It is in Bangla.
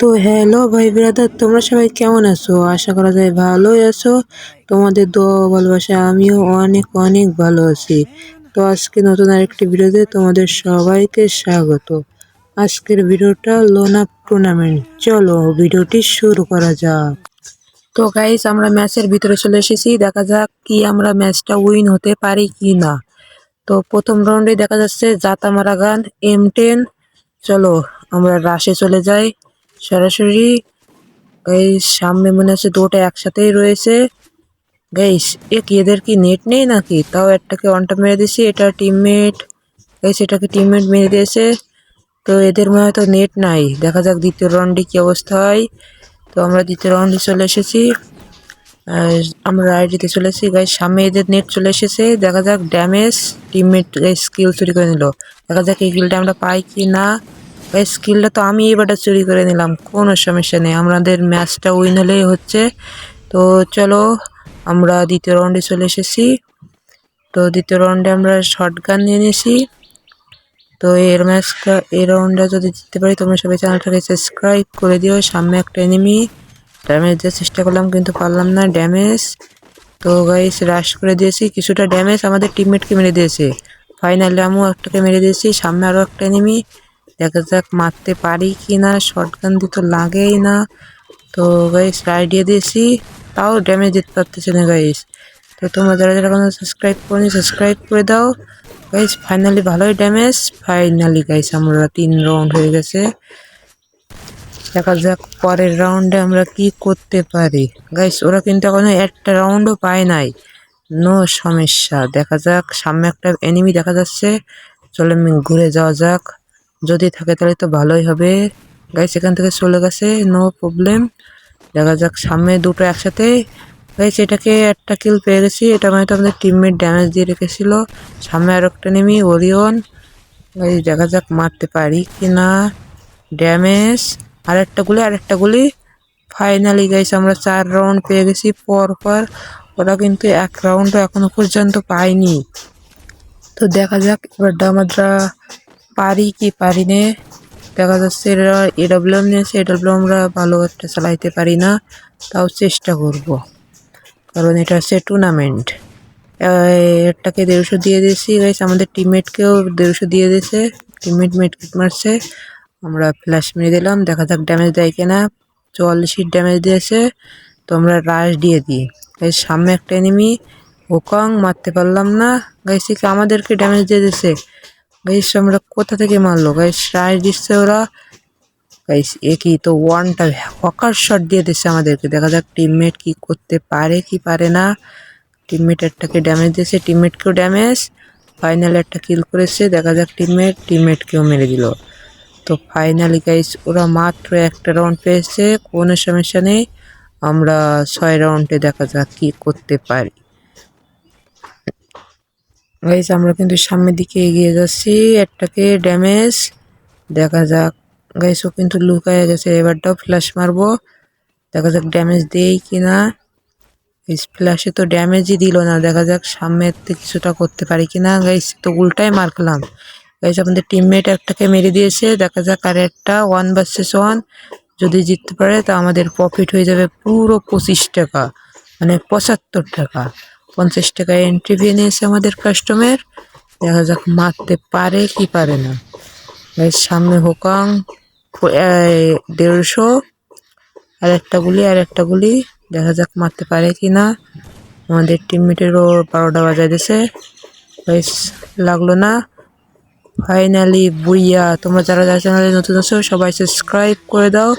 তো হ্যালো ভাই ব্রাদার তোমরা সবাই কেমন আছো? আশা করা যায় ভালোই আছো। তোমাদের দোয়া ভালোবাসা আমিও অনেক অনেক ভালো আছি। তো আজকে নতুন আরেকটি ভিডিওতে তোমাদের সবাইকে স্বাগত। আজকের ভিডিওটা লোন আপ টুর্নামেন্ট চলো ভিডিওটি শুরু করা যাক। তো গাইস আমরা ম্যাচের ভিতরে চলে এসেছি। দেখা যাক কি আমরা ম্যাচটা উইন হতে পারি কি না তো প্রথম রাউন্ডে দেখা যাচ্ছে জাতামারা গান এম টেন চলো আমরা রাশে চলে যাই। সরাসরি গাইস সামনে মনে হচ্ছে দুটো একসাথেই রয়েছে। গাইস এ কি এদের কি নেট নেই নাকি? তাও একটাকে অনটা মেরে দিছি এটা টিমমেট গাইস এটাকে টিমমেট মেরে দিয়েছে। তো এদের মনে হয়তো নেট নাই। দেখা যাক দ্বিতীয় রাউন্ডে কি অবস্থা হয়। তো আমরা দ্বিতীয় রাউন্ডে চলে এসেছি। আমরা আইডিতে চলে এসেছি। গাইস সামনে এদের নেট চলে এসেছে। দেখা যাক ড্যামেজ টিমমেট স্কিল চুরি করে নিল। দেখা যাক এই কিলটা আমরা পাই কি না গাইস স্কিলটা তো আমি এবারটা চুরি করে নিলাম, কোনো সমস্যা নেই। আমাদের ম্যাচটা উইন হলেই হচ্ছে। তো চলো, আমরা দ্বিতীয় রাউন্ডে চলে এসেছি। তো দ্বিতীয় রাউন্ডে আমরা শর্ট গান নিয়ে নিয়েছি। তো এর ম্যাচটা, এই রাউন্ডটা যদি জিততে পারি, তোমরা সবাই চ্যানেলটাকে সাবস্ক্রাইব করে দিও। সামনে একটা এনিমি ড্যামেজ দেওয়ার চেষ্টা করলাম, কিন্তু পারলাম না। ড্যামেজ তো গাইস রাশ করে দিয়েছি। কিছুটা ড্যামেজ আমাদের টিমমেটকে মেরে দিয়েছে। ফাইনালি আমিও একটাকে মেরে দিয়েছি। সামনে আরও একটা এনিমি দেখা যাক মারতে পারি কি না শর্ট গান দিয়ে তো লাগেই না। তো গাইস দিয়ে দিয়েছি, তাও ড্যামেজ দিতে পারতেছে না গাইস তো তোমরা যারা যারা কোনো সাবস্ক্রাইব করেনি সাবস্ক্রাইব করে দাও। গাইস ফাইনালি ভালোই ড্যামেজ ফাইনালি গাইস আমরা তিন রাউন্ড হয়ে গেছে। দেখা যাক পরের রাউন্ডে আমরা কি করতে পারি। গাইস ওরা কিন্তু এখনও একটা রাউন্ডও পায় নাই। নো সমস্যা। দেখা যাক, সামনে একটা এনিমি দেখা যাচ্ছে। চলে ঘুরে যাওয়া যাক। যদি থাকে তাহলে তো ভালোই হবে। গাইস এখান থেকে চলে গেছে নো প্রবলেম দেখা যাক, সামনে দুটো একসাথে। গাইস এটাকে একটা কিল পেয়ে গেছি। এটা মানে তো আমাদের টিমমেট ড্যামেজ দিয়ে রেখেছিল। সামনে আর একটা নেমি ওরিয়ন গাইস দেখা যাক মারতে পারি কি না ড্যামেজ আর একটা গুলি আর একটা গুলি। ফাইনালি গাইস আমরা চার রাউন্ড পেয়ে গেছি পর পর। ওরা কিন্তু এক রাউন্ডও এখনও পর্যন্ত পায়নি। তো দেখা যাক, এবার আমরা পারি কি পারি নে? দেখা যাচ্ছে এরা এডাব্লিউএম নিয়েছে এডাব্লিউ আমরা ভালো একটা চালাইতে পারি না, তাও চেষ্টা করব। কারণ এটা হচ্ছে টুর্নামেন্ট এটাকে দেড়শো দিয়ে দিয়েছি গাইস আমাদের টিমমেটকেও দেড়শো দিয়ে দিয়েছে টিমমেট মেট মারছে। আমরা ফ্ল্যাশ মেরে দিলাম, দেখা যাক ড্যামেজ দেয় কিনা। চুয়াল্লিশ হিট ড্যামেজ দিয়েছে, তো আমরা রাশ দিয়ে দিই। গাইস সামনে একটা এনিমি হোকং মারতে পারলাম না। গাইস কি আমাদেরকে ড্যামেজ দিয়ে দিয়েছে? গাইস আমরা কোথা থেকে মারলো? গাইস রাশ দিচ্ছে ওরা। গাইস একই তো ওয়ানটা হকার শট দিয়ে দিচ্ছে আমাদেরকে। দেখা যাক টিমমেট কি করতে পারে, কি পারে না। টিমমেট একটাকে ড্যামেজ দিয়েছে টিমমেটকেও ড্যামেজ ফাইনাল একটা কিল করেছে, দেখা যাক টিমমেট টিমমেটকেও মেরে দিল। তো ফাইনালি গাইস ওরা মাত্র একটা রাউন্ড পেয়েছে, কোনো সমস্যা নেই। আমরা ছয় রাউন্ডে দেখা যাক কি করতে পারি। গাইস আমরা কিন্তু সামনের দিকে এগিয়ে যাচ্ছি, একটাকে ড্যামেজ দেখা যাক। গাইস ও কিন্তু লুকায় গেছে, এবারটাও ফ্ল্যাশ মারবো। দেখা যাক ড্যামেজ দেই কিনা। এই ফ্ল্যাশে তো ড্যামেজই দিল না, দেখা যাক সামনের থেকে কিছুটা করতে পারি কিনা। গাইস তো উল্টাই মারলাম। গাইস আমাদের টিমমেট একটাকে মেরে দিয়েছে, দেখা যাক আর একটা ওয়ান ভার্সেস ওয়ান যদি জিততে পারে, তা আমাদের প্রফিট হয়ে যাবে পুরো পঁচিশ টাকা মানে পঁচাত্তর টাকা। পঞ্চাশ টাকা এন্ট্রি ফি নিয়েছে আমাদের কাস্টমার দেখা যাক মারতে পারে কি পারে না। গাইস সামনে হোকাং দেড়শো, আর একটা গুলি, আর একটা গুলি। দেখা যাক মারতে পারে কি না। আমাদের টিমমেটেরও বারোটা বাজায় দিছে। লাগল না। ফাইনালি বুইয়া, তোমরা যারা যারা চ্যানেলে নতুন আছো, সবাই সাবস্ক্রাইব করে দাও।